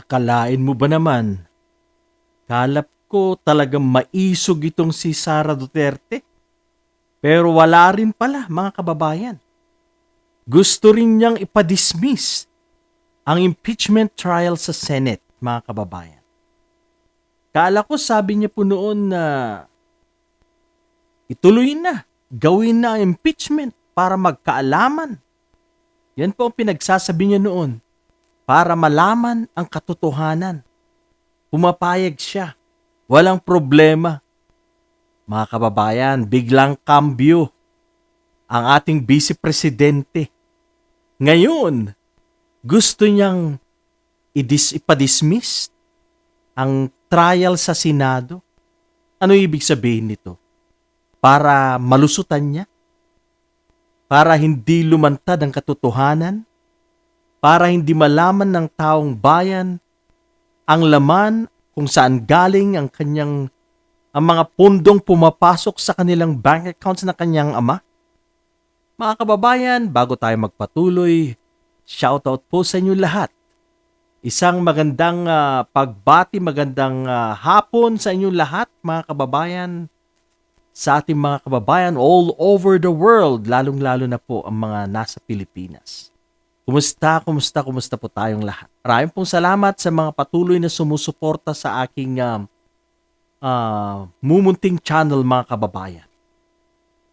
Akalain mo ba naman? Kalap ko talagang maisog itong si Sara Duterte. Pero wala rin pala, mga kababayan. Gusto rin niyang ipadismiss ang impeachment trial sa Senate, mga kababayan. Kala ko sabi niya po noon na ituloy na, gawin na ang impeachment para magkaalaman. Yan po ang pinagsasabi niya noon para malaman ang katotohanan. Pumapayag siya. Walang problema. Mga kababayan, biglang kambyo ang ating vice presidente. Ngayon, gusto niyang idis ipadismiss ang trial sa Senado. Ano ibig sabihin nito? Para malusutan niya? Para hindi lumantad ang katotohanan? Para hindi malaman ng taong bayan ang laman kung saan galing ang kanyang ang mga pundong pumapasok sa kanilang bank accounts na kanyang ama? Mga kababayan, bago tayo magpatuloy, shoutout po sa inyo lahat. Isang magandang ah, pagbati, magandang ah, hapon sa inyo lahat, mga kababayan. Sa ating mga kababayan all over the world, lalong-lalo na po ang mga nasa Pilipinas. Kumusta, kumusta, kumusta po tayong lahat? Maraming pong salamat sa mga patuloy na sumusuporta sa aking um, ah, mumunting channel mga kababayan.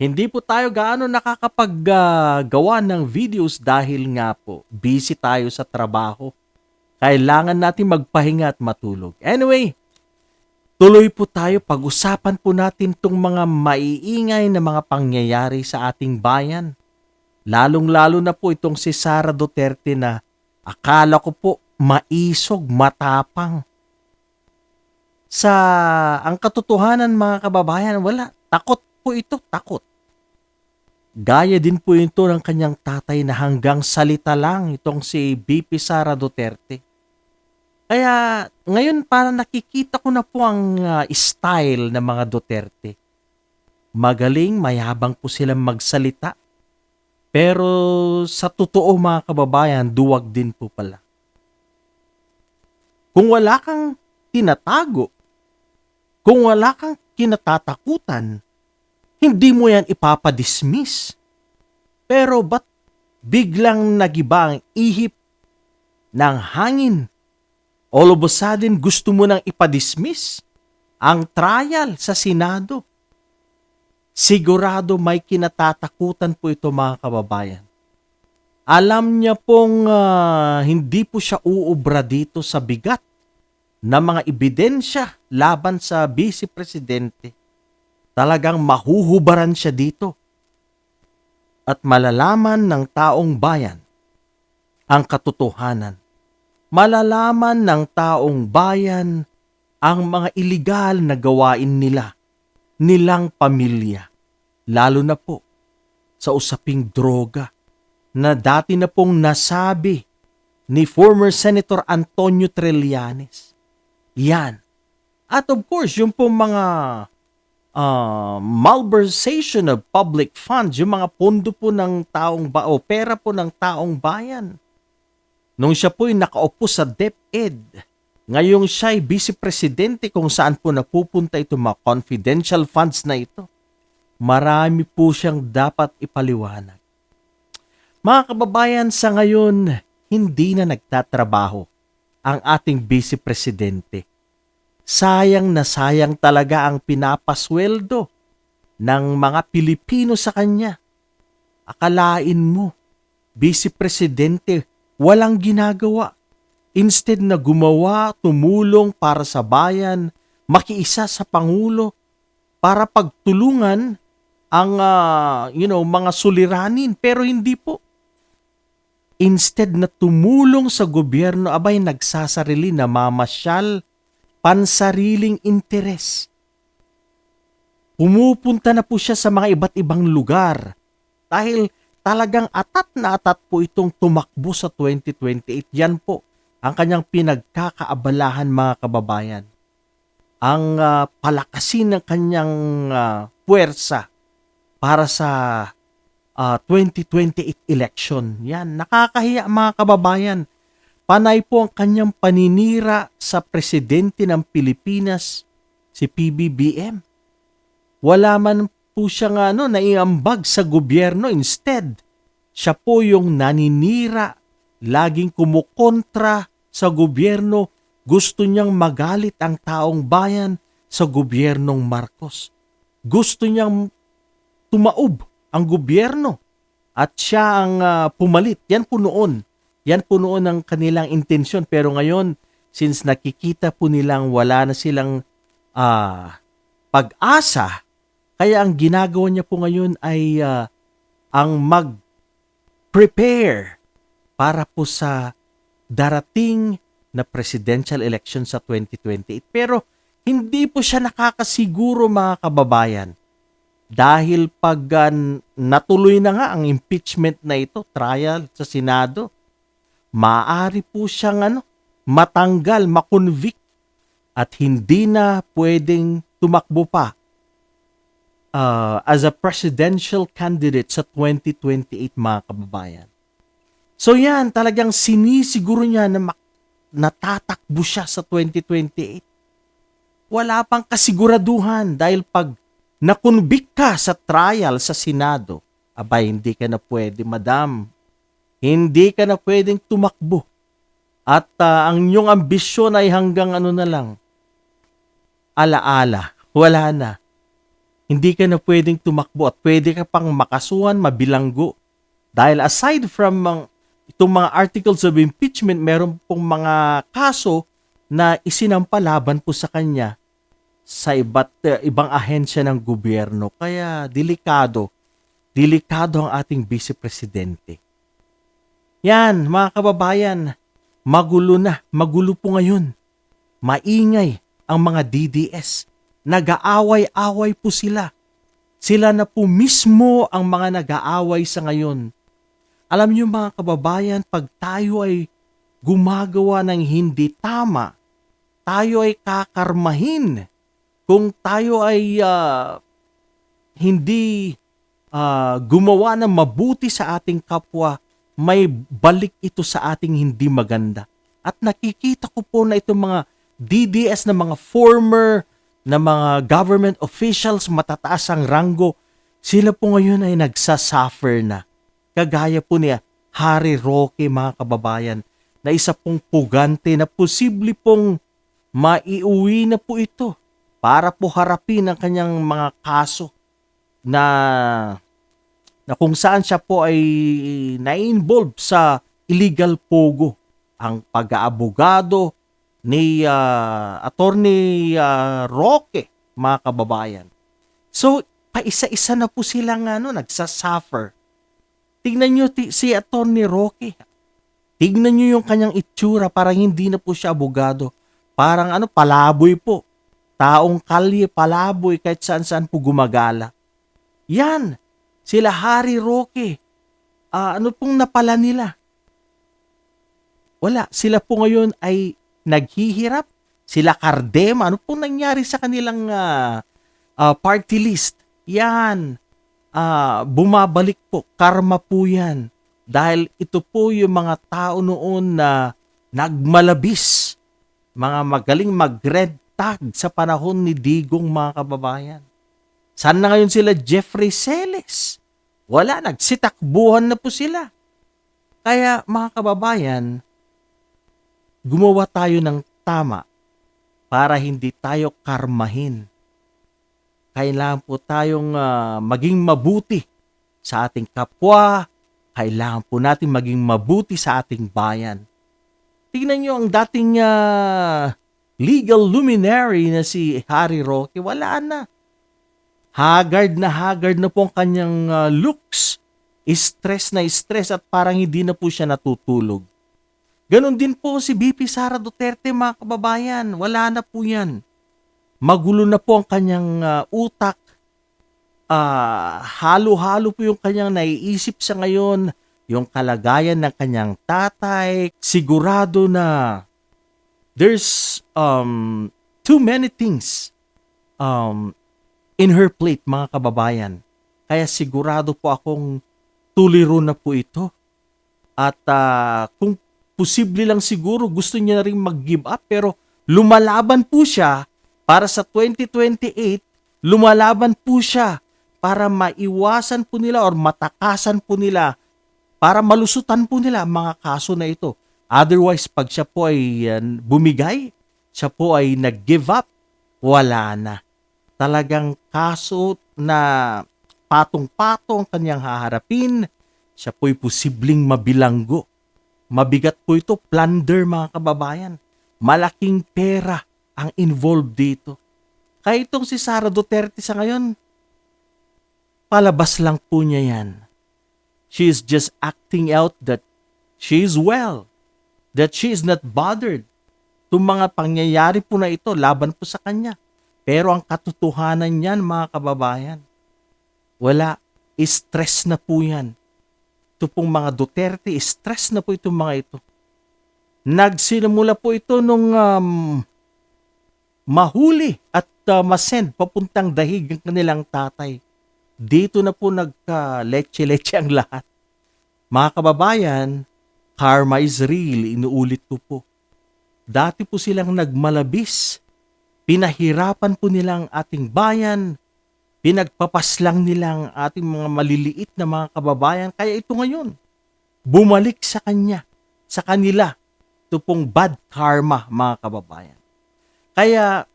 Hindi po tayo gaano nakakapaggawa ng videos dahil nga po busy tayo sa trabaho. Kailangan natin magpahinga at matulog. Anyway, tuloy po tayo. Pag-usapan po natin itong mga maiingay na mga pangyayari sa ating bayan. Lalong-lalo na po itong si Sara Duterte na akala ko po maisog, matapang. Sa ang katotohanan mga kababayan, wala. Takot po ito, takot. Gaya din po ito ng kanyang tatay na hanggang salita lang itong si BP Sara Duterte. Kaya ngayon parang nakikita ko na po ang ah, style ng mga Duterte. Magaling, mayabang po silang magsalita. Pero sa totoo mga kababayan, duwag din po pala. Kung wala kang tinatago, kung wala kang kinatatakutan, hindi mo yan ipapadismiss. Pero ba't biglang nagiba ang ihip ng hangin? All of a sudden, gusto mo nang ipadismiss ang trial sa Senado. Sigurado may kinatatakutan po ito mga kababayan. Alam niya pong ah, hindi po siya uubra dito sa bigat na mga ebidensya laban sa vice presidente. Talagang mahuhubaran siya dito. At malalaman ng taong bayan ang katotohanan. Malalaman ng taong bayan ang mga iligal na gawain nila, nilang pamilya, lalo na po sa usaping droga na dati na pong nasabi ni former Senator Antonio Trillanes. Yan. At of course, yung pong mga uh, malversation of public funds, yung mga pondo po ng taong ba o pera po ng taong bayan. Nung siya po'y nakaupo sa DepEd, ngayong siya'y vice-presidente kung saan po napupunta ito mga confidential funds na ito. Marami po siyang dapat ipaliwanag. Mga kababayan, sa ngayon, hindi na nagtatrabaho ang ating vice-presidente. Sayang na sayang talaga ang pinapasweldo ng mga Pilipino sa kanya. Akalain mo, vice-presidente, walang ginagawa. Instead na gumawa, tumulong para sa bayan, makiisa sa Pangulo, para pagtulungan ang ah, you know, mga suliranin. Pero hindi po. Instead na tumulong sa gobyerno, abay nagsasarili na mamasyal, pansariling interes. Pumupunta na po siya sa mga iba't ibang lugar dahil talagang atat na atat po itong tumakbo sa 2028. Yan po ang kanyang pinagkakaabalahan mga kababayan. Ang ah, palakasin ng kanyang ah, puwersa para sa ah, 2028 election. Yan, nakakahiya mga kababayan. Panay po ang kanyang paninira sa presidente ng Pilipinas, si PBBM. Wala man po siyang ano, naiambag sa gobyerno. Instead, siya po yung naninira, laging kumukontra sa gobyerno. Gusto niyang magalit ang taong bayan sa gobyernong Marcos. Gusto niyang tumaob ang gobyerno at siya ang ah, pumalit. Yan po noon. Yan po noon ang kanilang intensyon. Pero ngayon, since nakikita po nilang wala na silang ah, pag-asa, kaya ang ginagawa niya po ngayon ay ah, ang mag-prepare para po sa darating na presidential election sa 2028. Pero hindi po siya nakakasiguro mga kababayan dahil pag ah, natuloy na nga ang impeachment na ito, trial sa Senado, maaari po siyang ano, matanggal, makonvict at hindi na pwedeng tumakbo pa uh, as a presidential candidate sa 2028 mga kababayan. So yan, talagang sinisiguro niya na natatakbo siya sa 2028. Wala pang kasiguraduhan dahil pag nakunbik ka sa trial sa Senado, abay hindi ka na pwede, madam. Hindi ka na pwedeng tumakbo. At ah, ang inyong ambisyon ay hanggang ano na lang, alaala, wala na. Hindi ka na pwedeng tumakbo at pwede ka pang makasuhan, mabilanggo. Dahil aside from mga, itong mga articles of impeachment, meron pong mga kaso na isinampalaban po sa kanya sa iba't uh, ibang ahensya ng gobyerno. Kaya delikado, delikado ang ating vice presidente. Yan, mga kababayan, magulo na, magulo po ngayon. Maingay ang mga DDS. Nag-aaway-away po sila. Sila na po mismo ang mga nag-aaway sa ngayon. Alam niyo mga kababayan, pag tayo ay gumagawa ng hindi tama, tayo ay kakarmahin. Kung tayo ay ah, hindi ah, gumawa ng mabuti sa ating kapwa, may balik ito sa ating hindi maganda. At nakikita ko po na itong mga DDS na mga former na mga government officials matataas ang ranggo, sila po ngayon ay nagsasuffer na. Kagaya po niya, Harry Roque mga kababayan, na isa pong pugante na posible pong maiuwi na po ito para po harapin ang kanyang mga kaso na na kung saan siya po ay na-involve sa illegal pogo ang pag-aabogado ni ah, attorney ah, Roque mga kababayan. So paisa-isa na po silang ano nagsasuffer. Tingnan niyo ti- si attorney Roque. Tignan niyo yung kanyang itsura parang hindi na po siya abogado. Parang ano palaboy po. Taong kalye palaboy kahit saan-saan po gumagala. Yan, sila Harry Roque. Ah, ano pong napala nila? Wala. Sila po ngayon ay naghihirap. Sila Cardema. Ano pong nangyari sa kanilang ah, ah, party list? Yan. Ah, bumabalik po. Karma po yan. Dahil ito po yung mga tao noon na nagmalabis. Mga magaling mag-red tag sa panahon ni Digong mga kababayan. Saan na ngayon sila Jeffrey Celes? Wala, nagsitakbuhan na po sila. Kaya mga kababayan, gumawa tayo ng tama para hindi tayo karmahin. Kailangan po tayong ah, maging mabuti sa ating kapwa. Kailangan po natin maging mabuti sa ating bayan. Tingnan nyo ang dating ah, legal luminary na si Harry Roque. Wala na. Haggard na haggard na po ang kanyang ah, looks. Stress na stress at parang hindi na po siya natutulog. Ganon din po si BP Sara Duterte mga kababayan. Wala na po yan. Magulo na po ang kanyang ah, utak. Ah, halo-halo po yung kanyang naiisip sa ngayon. Yung kalagayan ng kanyang tatay. Sigurado na there's um, too many things um, in her plate mga kababayan. Kaya sigurado po akong tuliro na po ito. At ah, kung posible lang siguro gusto niya na rin mag-give up pero lumalaban po siya para sa 2028, lumalaban po siya para maiwasan po nila or matakasan po nila para malusutan po nila mga kaso na ito. Otherwise, pag siya po ay uh, bumigay, siya po ay nag-give up, wala na. Talagang kaso na patong-patong kanyang haharapin, siya po'y posibleng mabilanggo. Mabigat po ito, plunder mga kababayan. Malaking pera ang involved dito. Kaya itong si Sara Duterte sa ngayon, palabas lang po niya yan. She is just acting out that she is well, that she is not bothered. Itong mga pangyayari po na ito, laban po sa kanya. Pero ang katotohanan niyan, mga kababayan, wala, stress na po yan. Ito pong mga Duterte, stress na po itong mga ito. Nagsinamula po ito nung um, mahuli at uh, masend papuntang dahig ang kanilang tatay. Dito na po nagka-leche-leche ang lahat. Mga kababayan, karma is real, inuulit ko po. Dati po silang nagmalabis. Pinahirapan po nilang ating bayan. Pinagpapaslang nilang ating mga maliliit na mga kababayan. Kaya ito ngayon, bumalik sa kanya, sa kanila. Ito pong bad karma, mga kababayan. Kaya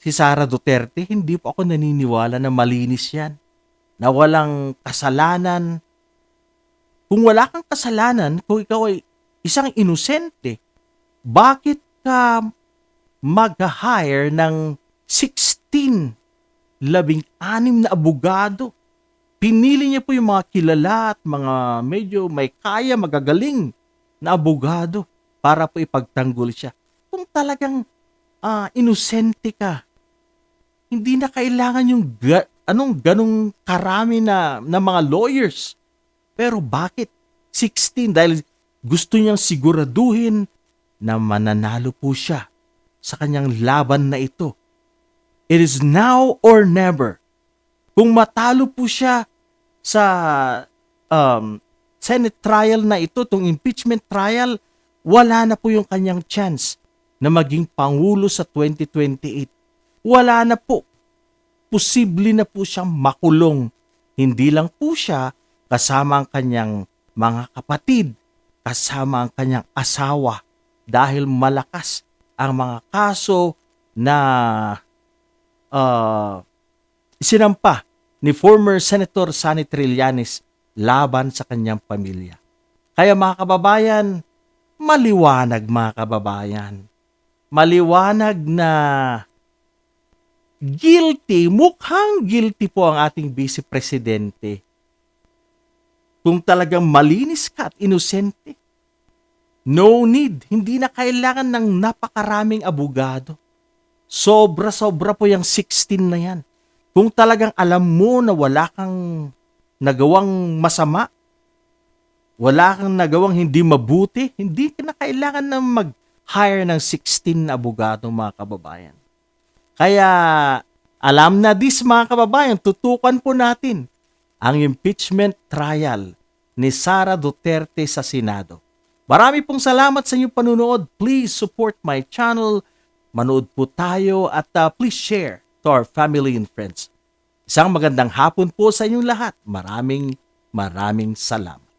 si Sara Duterte, hindi po ako naniniwala na malinis yan. Na walang kasalanan. Kung wala kang kasalanan, kung ikaw ay isang inosente, bakit ka mag-hire ng 16, labing anim na abogado? Pinili niya po yung mga kilala at mga medyo may kaya, magagaling na abogado para po ipagtanggol siya. Kung talagang ah, inosente ka, hindi na kailangan yung ga- anong ganong karami na, na mga lawyers. Pero bakit 16? Dahil gusto niyang siguraduhin na mananalo po siya sa kanyang laban na ito. It is now or never. Kung matalo po siya sa um, Senate trial na ito, itong impeachment trial, wala na po yung kanyang chance na maging pangulo sa 2028. Wala na po. Posible na po siyang makulong. Hindi lang po siya kasama ang kanyang mga kapatid, kasama ang kanyang asawa dahil malakas ang mga kaso na uh, sinampa ni former Senator Sonny Trillanes laban sa kanyang pamilya. Kaya mga kababayan, maliwanag mga kababayan. Maliwanag na guilty, mukhang guilty po ang ating vice presidente. Kung talagang malinis ka at inosente, no need, hindi na kailangan ng napakaraming abogado. Sobra-sobra po yung 16 na yan. Kung talagang alam mo na wala kang nagawang masama, wala kang nagawang hindi mabuti, hindi ka na kailangan na mag-hire ng 16 na abogado mga kababayan. Kaya alam na this mga kababayan, tutukan po natin ang impeachment trial ni Sara Duterte sa Senado. Marami pong salamat sa inyong panunood. Please support my channel. Manood po tayo at uh, please share to our family and friends. Isang magandang hapon po sa inyong lahat. Maraming maraming salamat.